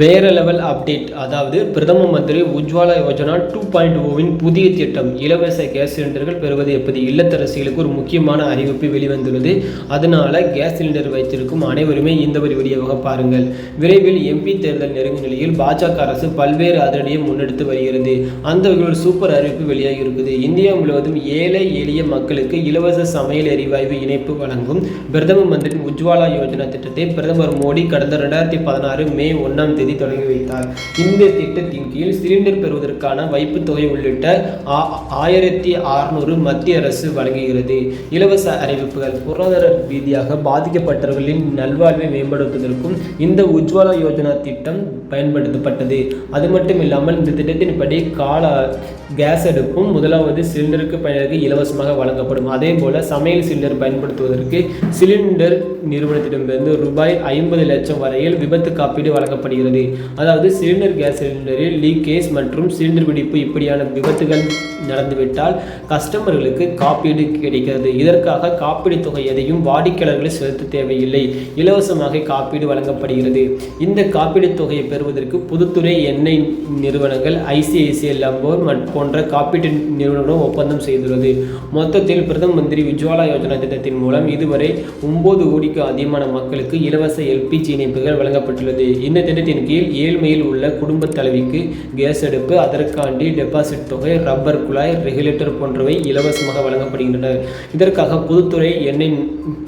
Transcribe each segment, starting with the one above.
வேற level update அதாவது பிரதம மந்திரி உஜ்வாலா யோஜனா டூ பாயிண்ட் ஓவின் புதிய திட்டம். இலவச கேஸ் சிலிண்டர்கள் பெறுவது எப்படி? இல்லத்தரசிகளுக்கு ஒரு முக்கியமான அறிவிப்பு வெளிவந்துள்ளது. அதனால கேஸ் சிலிண்டர் வைத்திருக்கும் அனைவருமே இந்த ஒரு வழியாக பாருங்கள். விரைவில் எம்பி தேர்தல் நெருங்கும் நிலையில் பாஜக அரசு பல்வேறு அதிரடியை முன்னெடுத்து வருகிறது. அந்த வகையில் ஒரு சூப்பர் அறிவிப்பு வெளியாகி இருக்குது. இந்தியா முழுவதும் ஏழை எளிய மக்களுக்கு இலவச சமையல் எரிவாயு இணைப்பு வழங்கும் பிரதம மந்திரி உஜ்வாலா யோஜனா திட்டத்தை பிரதமர் மோடி கடந்த ரெண்டாயிரத்தி பதினாறு மே ஒன்றாம் தேதி தொடங்கி வைத்தார். இந்த திட்டத்தின் கீழ் சிலிண்டர் பெறுவதற்கான வைப்பு தொகை உள்ளிட்ட ஆ- ஆயிரத்தி அறுநூறு மத்திய அரசு வழங்குகிறது. இலவச அறிவிப்புகள் பொருளாதார ரீதியாக பாதிக்கப்பட்டவர்களின் நல்வாழ்வை மேம்படுத்துவதற்கும் இந்த உஜ்வாலா யோஜனா திட்டம் பயன்படுத்தப்பட்டது. அது மட்டும் இல்லாமல் இந்த திட்டத்தின்படி கால கேஸ் அடுப்பும் முதலாவது சிலிண்டருக்கு பயனருக்கு இலவசமாக வழங்கப்படும். அதே போல சமையல் சிலிண்டர் பயன்படுத்துவதற்கு சிலிண்டர் நிறுவனத்திடமிருந்து ரூபாய் ஐம்பது லட்சம் வரையில் விபத்து காப்பீடு வழங்கப்படுகிறது. அதாவது சிலிண்டர் கேஸ் சிலிண்டரில் லீக்கேஜ் மற்றும் சிலிண்டர் வெடிப்பு இப்படியான விபத்துகள் நடந்துவிட்டால் கஸ்டமர்களுக்கு காப்பீடு கிடைக்கிறது. இதற்காக காப்பீடு தொகை எதையும் வாடிக்கையாளர்களை செலுத்த தேவையில்லை. இலவசமாக காப்பீடு வழங்கப்படுகிறது. இந்த காப்பீடு தொகையை பெறுவதற்கு புதுத்துறை எண்ணெய் நிறுவனங்கள் ஐசிஐசிஐ லம்போர் போன்ற காப்பீட்டு நிறுவனங்களும் ஒப்பந்தம் செய்துள்ளது. மொத்தத்தில் பிரதம மந்திரி உஜ்வாலா யோஜனா திட்டத்தின் மூலம் இதுவரை ஒன்பது கோடிக்கு அதிகமான மக்களுக்கு இலவச எல்பிஜி இணைப்புகள் வழங்கப்பட்டுள்ளது. இந்த திட்டத்தின் கீழ் ஏழ்மையில் உள்ள குடும்பத் தலைவிக்கு கேஸ் அடுப்பு அதற்காண்டி டெபாசிட் தொகை ரப்பர் குழாய் ரெகுலேட்டர் போன்றவை இலவசமாக வழங்கப்படுகின்றன. இதற்காக பொதுத்துறை எண்ணெய்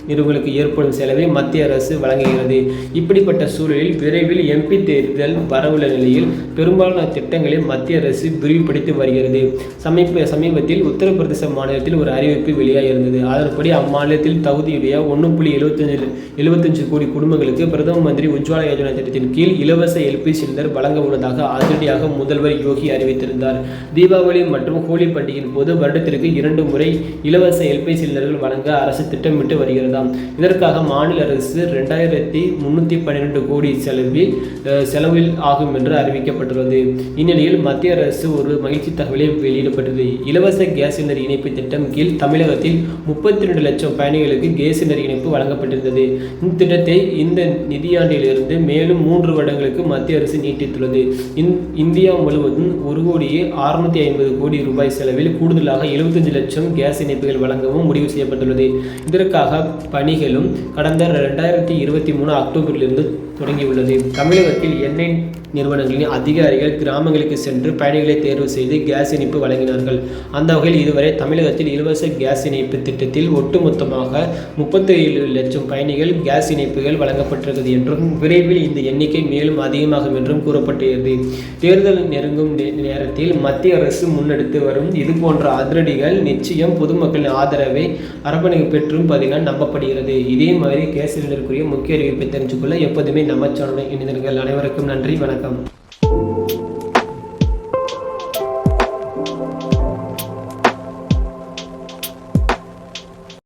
நிறுவனங்களுக்கு ஏற்படும் செலவை மத்திய அரசு வழங்குகிறது. இப்படிப்பட்ட சூழலில் விரைவில் எம்பி தேர்தல் வரவுள்ள நிலையில் பெரும்பாலான திட்டங்களை மத்திய அரசு விரிவுபடுத்தி வருகிறது. சமீப சமீபத்தில் உத்தரப்பிரதேச மாநிலத்தில் ஒரு அறிவிப்பு வெளியாக இருந்தது அதன்படி அம்மாநிலத்தில் தகுதியுடைய ஒன்று புள்ளி எழுபத்தஞ்சு எழுபத்தஞ்சு கோடி குடும்பங்களுக்கு பிரதம மந்திரி உஜ்வாலா யோஜனா திட்டத்தின் கீழ் இலவச இலவச எல்பி சிலிண்டர் வழங்க உள்ளதாக அதிரடியாக முதல்வர் யோகி அறிவித்திருந்தார். தீபாவளி மற்றும் ஹோலி பண்டிகையின் போது வருடத்திற்கு இரண்டு முறை இலவச எல்பி சிலிண்டர்கள் வழங்க அரசு திட்டமிட்டு வருகிறதாம். இதற்காக மாநில அரசு ரெண்டாயிரத்தி முன்னூற்றி பன்னிரெண்டு கோடி செலவில் செலவில் ஆகும் என்று அறிவிக்கப்பட்டுள்ளது. இந்நிலையில் மத்திய அரசு ஒரு மகிழ்ச்சி தகவலை வெளியிடப்பட்டது. இலவச கேஸ் சிலிண்டர் இணைப்பு திட்டம் கீழ் தமிழகத்தில் முப்பத்தி ரெண்டு லட்சம் பயணிகளுக்கு கேஸ் சிலிண்டர் இணைப்பு வழங்கப்பட்டிருந்தது. இந்த திட்டத்தை இந்த நிதியாண்டிலிருந்து மேலும் மூன்று வருடங்கள் வருடங்களுக்கு மத்திய அரசு நீட்டித்துள்ளது. இந்- இந்தியா முழுவதும் ஒரு கோடியே அறுநூத்தி ஐம்பது கோடி ரூபாய் செலவில் கூடுதலாக 75 லட்சம் கேஸ் இணைப்புகள் வழங்கவும் முடிவு செய்யப்பட்டுள்ளது. இதற்காக பணிகளும் கடந்த ரெண்டாயிரத்தி இருபத்தி மூணு அக்டோபரிலிருந்து தொடங்கியுள்ளது. தமிழகத்தில் எண்ணெய் நிறுவனங்களின் அதிகாரிகள் கிராமங்களுக்கு சென்று பயணிகளை தேர்வு செய்து கேஸ் இணைப்பு வழங்கினார்கள். அந்த வகையில் இதுவரை தமிழகத்தில் இலவச கேஸ் இணைப்பு திட்டத்தில் ஒட்டுமொத்தமாக முப்பத்தி ஏழு லட்சம் பயணிகள் கேஸ் இணைப்புகள் வழங்கப்பட்டிருக்கிறது என்றும் விரைவில் இந்த எண்ணிக்கை மேலும் அதிகமாகும் என்றும் கூறப்பட்டுள்ளது தேர்தல் நெருங்கும் நே- நேரத்தில் மத்திய அரசு முன்னெடுத்து வரும் இது போன்ற அதிரடிகள் நிச்சயம் பொதுமக்களின் ஆதரவை அரவணைப்பு பெற்றும் பதினால் நம்பப்படுகிறது. இதே மாதிரி கேஸ் சிலிண்டருக்குரிய முக்கிய அறிவிப்பை தெரிஞ்சுக்கொள்ள எப்போதுமே நம்ம சேனலை இணைந்தர்கள் அனைவருக்கும் நன்றி. வணக்கம்.